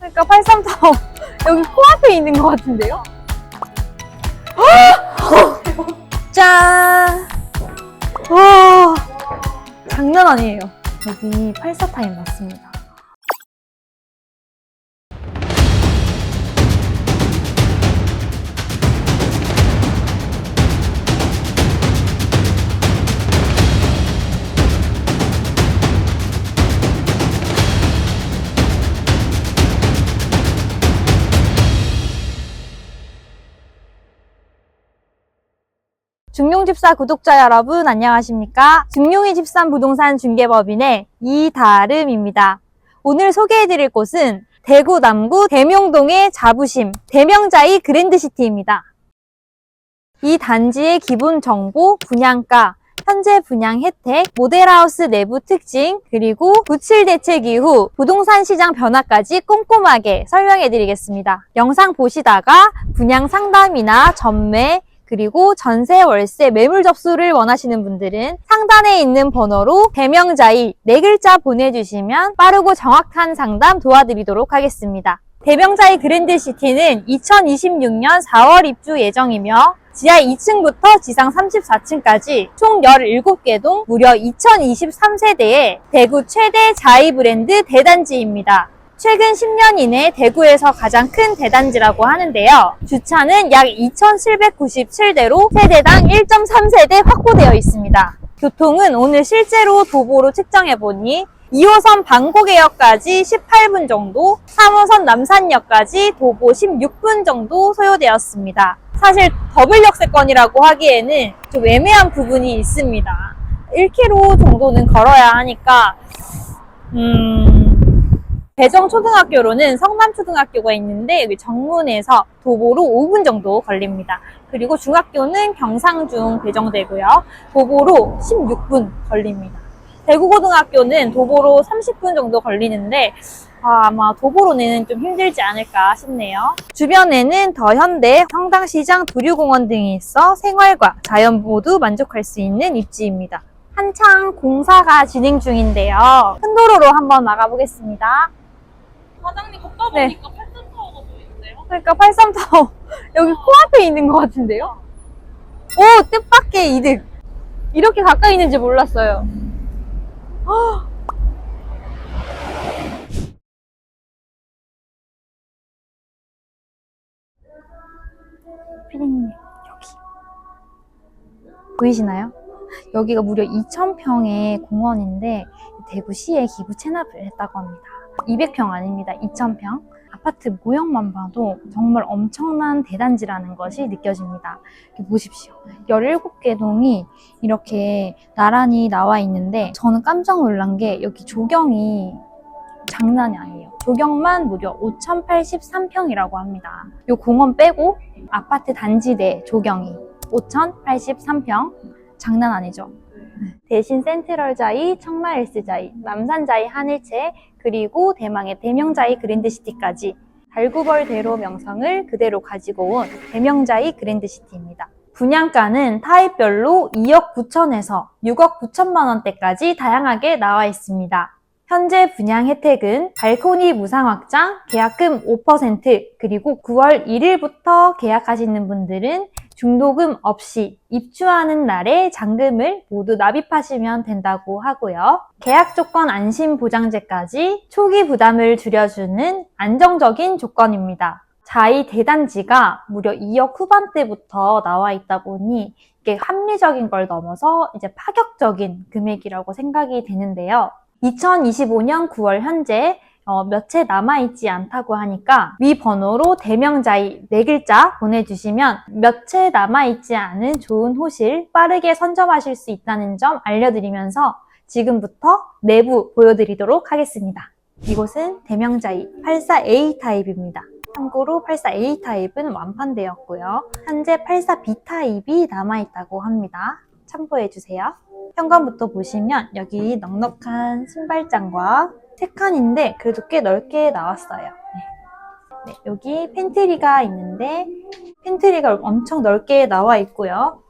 그러니까 83타워 여기 코앞에 있는 것 같은데요? 짠! 와 장난 아니에요. 여기 84타임 맞습니다. 중용집사 구독자 여러분 안녕하십니까? 중용이 집산 부동산 중개법인의 이다름입니다. 오늘 소개해드릴 곳은 대구 남구 대명동의 자부심 대명자이 그랜드시티입니다. 이 단지의 기본 정보, 분양가, 현재 분양 혜택, 모델하우스 내부 특징, 그리고 구칠 대책 이후 부동산 시장 변화까지 꼼꼼하게 설명해 드리겠습니다. 영상 보시다가 분양 상담이나 전매, 그리고 전세, 월세, 매물 접수를 원하시는 분들은 상단에 있는 번호로 대명자이 네 글자 보내주시면 빠르고 정확한 상담 도와드리도록 하겠습니다. 대명자이 그랜드시티는 2026년 4월 입주 예정이며 지하 2층부터 지상 34층까지 총 17개 동 무려 2023세대의 대구 최대 자이 브랜드 대단지입니다. 최근 10년 이내 대구에서 가장 큰 대단지라고 하는데요. 주차는 약 2,797대로 세대당 1.3세대 확보되어 있습니다. 교통은 오늘 실제로 도보로 측정해보니 2호선 방고개역까지 18분 정도, 3호선 남산역까지 도보 16분 정도 소요되었습니다. 사실 더블 역세권이라고 하기에는 좀 애매한 부분이 있습니다. 1km 정도는 걸어야 하니까, 음, 대정초등학교로는 성남초등학교가 있는데 여기 정문에서 도보로 5분 정도 걸립니다. 그리고 중학교는 경상중 배정되고요. 도보로 16분 걸립니다. 대구고등학교는 도보로 30분 정도 걸리는데 아, 마 도보로는 좀 힘들지 않을까 싶네요. 주변에는 더 현대, 성당시장, 두류공원 등이 있어 생활과 자연 모두 만족할 수 있는 입지입니다. 한창 공사가 진행 중인데요. 큰 도로로 한번 나가보겠습니다. 과장님 걷다 네. 보니까 팔선타워가 보이는데요? 그러니까 83타워 여기 코앞에 있는 것 같은데요? 오 뜻밖의 이득 이렇게 가까이 있는지 몰랐어요 헉! 피디님 여기 보이시나요? 여기가 무려 2,000평의 공원인데 대구시에 기부 체납을 했다고 합니다 200평 아닙니다 2,000평 아파트 모형만 봐도 정말 엄청난 대단지라는 것이 느껴집니다. 보십시오. 17개 동이 이렇게 나란히 나와 있는데 저는 깜짝 놀란 게 여기 조경이 장난이 아니에요. 조경만 무려 5,083평이라고 합니다. 이 공원 빼고 아파트 단지 내 조경이 5,083평 장난 아니죠. 대신 센트럴자이, 청라헬스자이, 남산자이 한일체, 그리고 대망의 대명자이 그랜드시티까지 달구벌대로 명성을 그대로 가지고 온 대명자이 그랜드시티입니다. 분양가는 타입별로 2억 9천에서 6억 9천만 원대까지 다양하게 나와 있습니다. 현재 분양 혜택은 발코니 무상 확장, 계약금 5%, 그리고 9월 1일부터 계약하시는 분들은 중도금 없이 입주하는 날에 잔금을 모두 납입하시면 된다고 하고요. 계약 조건 안심 보장제까지 초기 부담을 줄여주는 안정적인 조건입니다. 자이 대단지가 무려 2억 후반대부터 나와 있다 보니 이게 합리적인 걸 넘어서 이제 파격적인 금액이라고 생각이 되는데요. 2025년 9월 현재 어, 몇 채 남아있지 않다고 하니까 위 번호로 대명자이 네 글자 보내주시면 몇 채 남아있지 않은 좋은 호실 빠르게 선점하실 수 있다는 점 알려드리면서 지금부터 내부 보여드리도록 하겠습니다. 이곳은 대명자이 84A 타입입니다. 참고로 84A 타입은 완판되었고요. 현재 84B 타입이 남아있다고 합니다. 참고해주세요. 현관부터 보시면 여기 넉넉한 신발장과 세 칸인데 그래도 꽤 넓게 나왔어요. 네. 네, 여기 팬트리가 있는데 팬트리가 엄청 넓게 나와 있고요.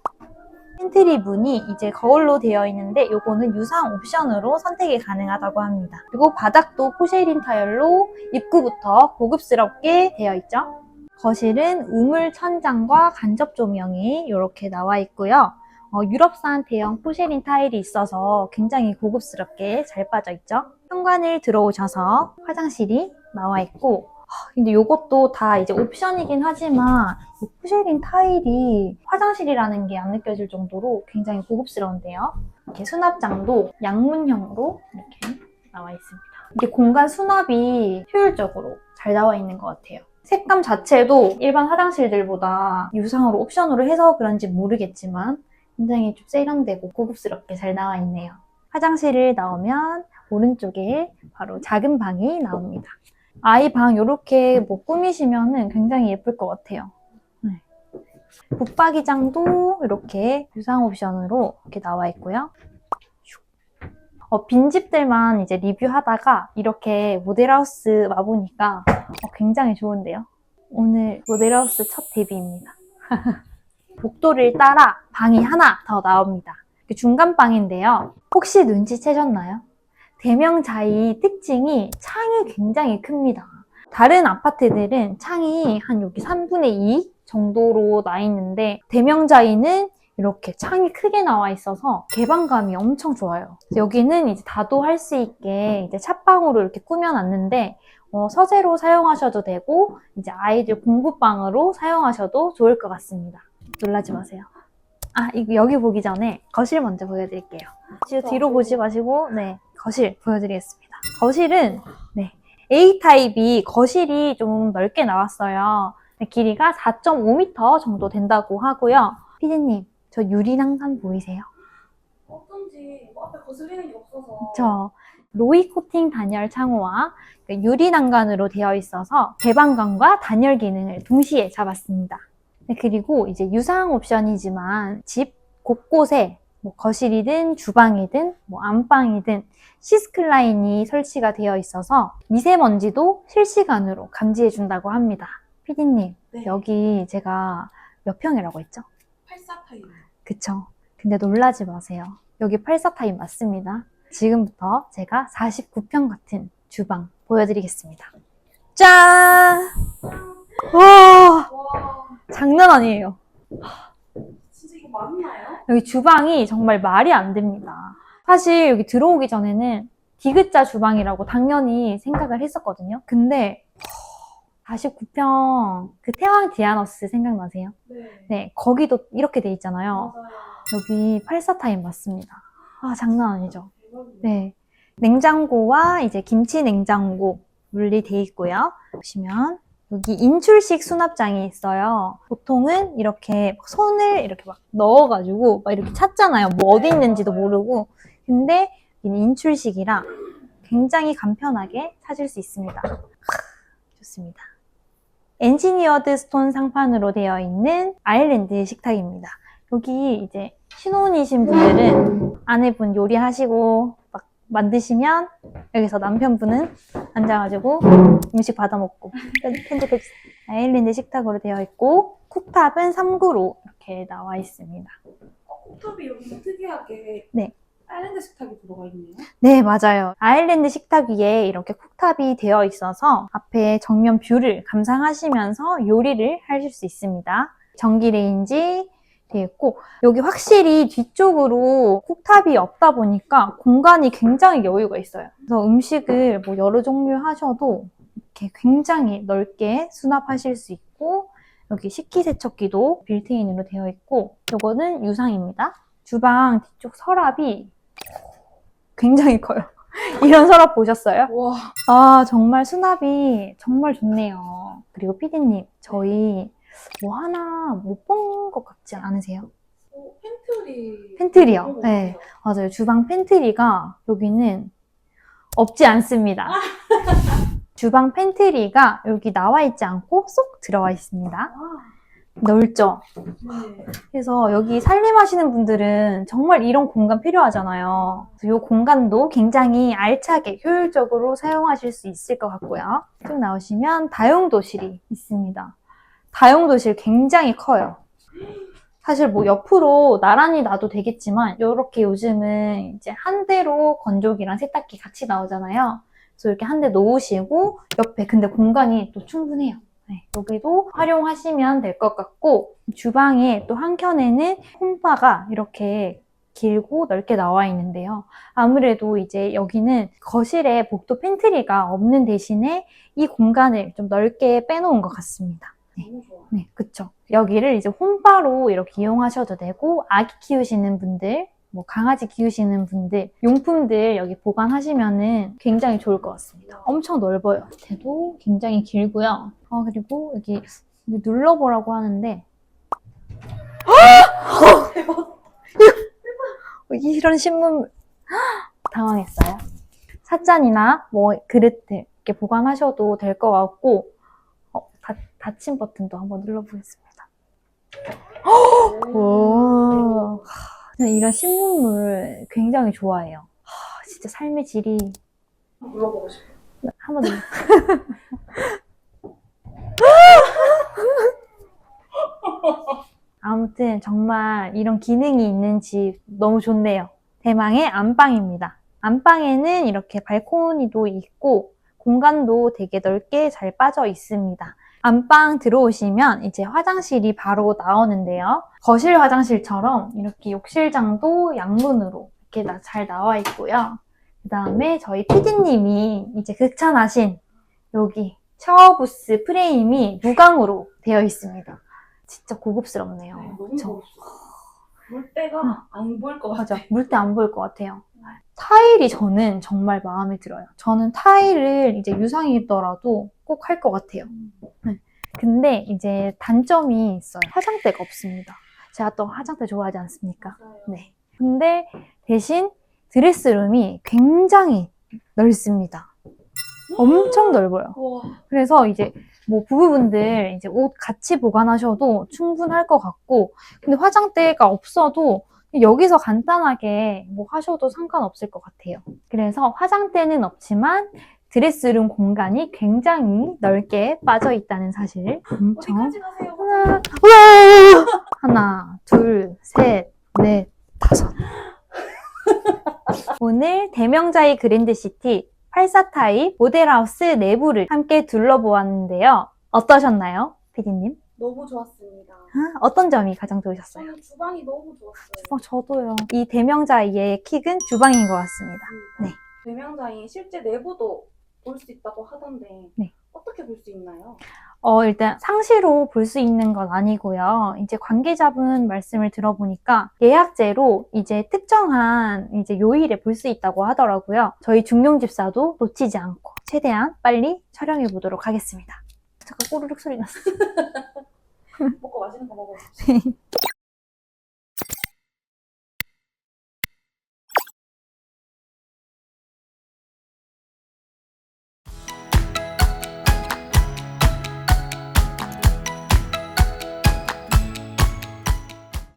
팬트리 문이 이제 거울로 되어 있는데 요거는 유상 옵션으로 선택이 가능하다고 합니다. 그리고 바닥도 포쉐린 타일로 입구부터 고급스럽게 되어 있죠. 거실은 우물 천장과 간접 조명이 이렇게 나와 있고요. 어, 유럽산 대형 포쉐린 타일이 있어서 굉장히 고급스럽게 잘 빠져 있죠. 현관을 들어오셔서 화장실이 나와 있고 하, 근데 이것도 다 이제 옵션이긴 하지만 이 포쉐린 타일이 화장실이라는 게 안 느껴질 정도로 굉장히 고급스러운데요. 이렇게 수납장도 양문형으로 이렇게 나와 있습니다. 이게 공간 수납이 효율적으로 잘 나와 있는 것 같아요. 색감 자체도 일반 화장실들보다 유상으로 옵션으로 해서 그런지 모르겠지만 굉장히 좀 세련되고 고급스럽게 잘 나와 있네요. 화장실을 나오면 오른쪽에 바로 작은 방이 나옵니다. 아이 방 이렇게 뭐 꾸미시면은 굉장히 예쁠 것 같아요. 네. 붙박이장도 이렇게 유상 옵션으로 이렇게 나와 있고요. 어, 빈집들만 이제 리뷰하다가 이렇게 모델하우스 와보니까 어, 굉장히 좋은데요. 오늘 모델하우스 첫 데뷔입니다. 복도를 따라 방이 하나 더 나옵니다. 그 중간 방인데요. 혹시 눈치채셨나요? 대명자이 특징이 창이 굉장히 큽니다. 다른 아파트들은 창이 한 여기 3분의 2 정도로 나 있는데 대명자이는 이렇게 창이 크게 나와 있어서 개방감이 엄청 좋아요. 여기는 이제 다도 할 수 있게 이제 찻방으로 이렇게 꾸며놨는데 어, 서재로 사용하셔도 되고 이제 아이들 공부방으로 사용하셔도 좋을 것 같습니다. 놀라지 마세요. 아, 이거 여기 보기 전에 거실 먼저 보여드릴게요. 뒤로, 뒤로 보지 마시고, 네, 거실 보여드리겠습니다. 거실은, 네, A타입이 거실이 좀 넓게 나왔어요. 네, 길이가 4.5m 정도 된다고 하고요. 피디님, 저 유리난간 보이세요? 어쩐지 뭐 앞에 거슬리는 게 없어서. 저 로이 코팅 단열 창호와 그 유리 난간으로 되어 있어서 개방감과 단열 기능을 동시에 잡았습니다. 네, 그리고 이제 유상 옵션이지만 집 곳곳에 뭐 거실이든 주방이든 뭐 안방이든 시스클라인이 설치가 되어 있어서 미세먼지도 실시간으로 감지해 준다고 합니다. 피디님, 네. 여기 제가 몇 평이라고 했죠? 84타입. 그쵸. 근데 놀라지 마세요. 여기 84타입 맞습니다. 지금부터 제가 49평 같은 주방 보여드리겠습니다. 짠! 와, 와, 장난 아니에요. 맞나요? 여기 주방이 정말 말이 안 됩니다. 사실 여기 들어오기 전에는 디귿자 주방이라고 당연히 생각을 했었거든요. 근데 49평 그 태왕 디아너스 생각나세요? 네. 네, 거기도 이렇게 돼 있잖아요. 맞아요. 여기 84타입 맞습니다. 아, 장난 아니죠? 대박이네. 네. 냉장고와 이제 김치 냉장고 분리돼 있고요. 보시면 여기 인출식 수납장이 있어요. 보통은 이렇게 막 손을 이렇게 막 넣어가지고 막 이렇게 찾잖아요. 뭐 어디 있는지도 모르고. 근데 인출식이라 굉장히 간편하게 찾을 수 있습니다. 크, 좋습니다. 엔지니어드 스톤 상판으로 되어 있는 아일랜드 식탁입니다. 여기 이제 신혼이신 분들은 아내분 요리하시고 막 만드시면 여기서 남편분은 앉아가지고 음식 받아 먹고 편집해 아일랜드 식탁으로 되어 있고 쿡탑은 3구로 이렇게 나와 있습니다. 어, 쿡탑이 여기 특이하게 네. 아일랜드 식탁이 들어가 있네요. 네, 맞아요. 아일랜드 식탁 위에 이렇게 쿡탑이 되어 있어서 앞에 정면 뷰를 감상하시면서 요리를 하실 수 있습니다. 전기 레인지 되어 있고 여기 확실히 뒤쪽으로 쿡탑이 없다 보니까 공간이 굉장히 여유가 있어요. 그래서 음식을 뭐 여러 종류 하셔도 이렇게 굉장히 넓게 수납하실 수 있고 여기 식기세척기도 빌트인으로 되어 있고 이거는 유상입니다. 주방 뒤쪽 서랍이 굉장히 커요. 이런 서랍 보셨어요? 와, 아, 정말 수납이 정말 좋네요. 그리고 피디님, 저희 뭐 하나 못 본 것 같지 않으세요? 어, 팬트리. 팬트리요. 네. 맞아요. 주방 팬트리가 여기는 없지 않습니다. 주방 팬트리가 여기 나와 있지 않고 쏙 들어와 있습니다. 아, 넓죠? 네. 그래서 여기 살림하시는 분들은 정말 이런 공간 필요하잖아요. 이 공간도 굉장히 알차게 효율적으로 사용하실 수 있을 것 같고요. 쭉 나오시면 다용도실이 있습니다. 다용도실 굉장히 커요. 사실 뭐 옆으로 나란히 놔도 되겠지만 이렇게 요즘은 이제 한 대로 건조기랑 세탁기 같이 나오잖아요. 그래서 이렇게 한 대 놓으시고 옆에 근데 공간이 또 충분해요. 네, 여기도 활용하시면 될 것 같고 주방에 또 한켠에는 홈바가 이렇게 길고 넓게 나와 있는데요. 아무래도 이제 여기는 거실에 복도 팬트리가 없는 대신에 이 공간을 좀 넓게 빼놓은 것 같습니다. 네, 그쵸. 여기를 이제 홈바로 이렇게 이용하셔도 되고, 아기 키우시는 분들, 뭐 강아지 키우시는 분들, 용품들 여기 보관하시면은 굉장히 좋을 것 같습니다. 엄청 넓어요. 밑에도 굉장히 길고요. 어, 그리고 여기, 여기 눌러보라고 하는데, 이런 신문 당황했어요. 삿잔이나 뭐 그릇들 이렇게 보관하셔도 될 것 같고 어, 닫, 닫힘 버튼도 한번 눌러보겠습니다. 오, 저는 이런 신문물 굉장히 좋아해요. 하, 진짜 삶의 질이 물어보고 싶어. 한번 눌러. 아무튼 정말 이런 기능이 있는 집 너무 좋네요. 대망의 안방입니다. 안방에는 이렇게 발코니도 있고 공간도 되게 넓게 잘 빠져 있습니다. 안방 들어오시면 이제 화장실이 바로 나오는데요. 거실 화장실처럼 이렇게 욕실장도 양문으로 이렇게 나- 잘 나와 있고요. 그 다음에 저희 PD님이 이제 극찬하신 여기 샤워 부스 프레임이 무광으로 되어 있습니다. 진짜 고급스럽네요. 네, 너무 그쵸? 멋있어. 물때가 안 보일 것 같아. 맞아. 물때 안 보일 것 같아요. 타일이 저는 정말 마음에 들어요. 저는 타일을 이제 유상이더라도 꼭 할 것 같아요. 네. 근데 이제 단점이 있어요. 화장대가 없습니다. 제가 또 화장대 좋아하지 않습니까? 네. 근데 대신 드레스룸이 굉장히 넓습니다. 엄청 넓어요. 그래서 이제 뭐 부부분들 이제 옷 같이 보관하셔도 충분할 것 같고, 근데 화장대가 없어도 여기서 간단하게 뭐 하셔도 상관없을 것 같아요. 그래서 화장대는 없지만 드레스룸 공간이 굉장히 넓게 빠져 있다는 사실. 엄청. 어디까지 가세요? 하나, 우와! 하나, 둘, 셋, 넷, 다섯. 오늘 대명자의 그랜드시티 84타입 모델하우스 내부를 함께 둘러보았는데요. 어떠셨나요, 피디님? 너무 좋았습니다. 아, 어떤 점이 가장 좋으셨어요? 저는 주방이 너무 좋았어요. 어, 저도요. 이 대명자의 킥은 주방인 것 같습니다. 음. 네. 대명자인 실제 내부도 볼 수 있다고 하던데 네. 어떻게 볼 수 있나요? 어, 일단 상시로 볼 수 있는 건 아니고요. 이제 관계자분 말씀을 들어보니까 예약제로 이제 특정한 이제 요일에 볼 수 있다고 하더라고요. 저희 중용집사도 놓치지 않고 최대한 빨리 촬영해 보도록 하겠습니다. 잠깐 꼬르륵 소리 났어. 먹고 맛있는 거 먹어요.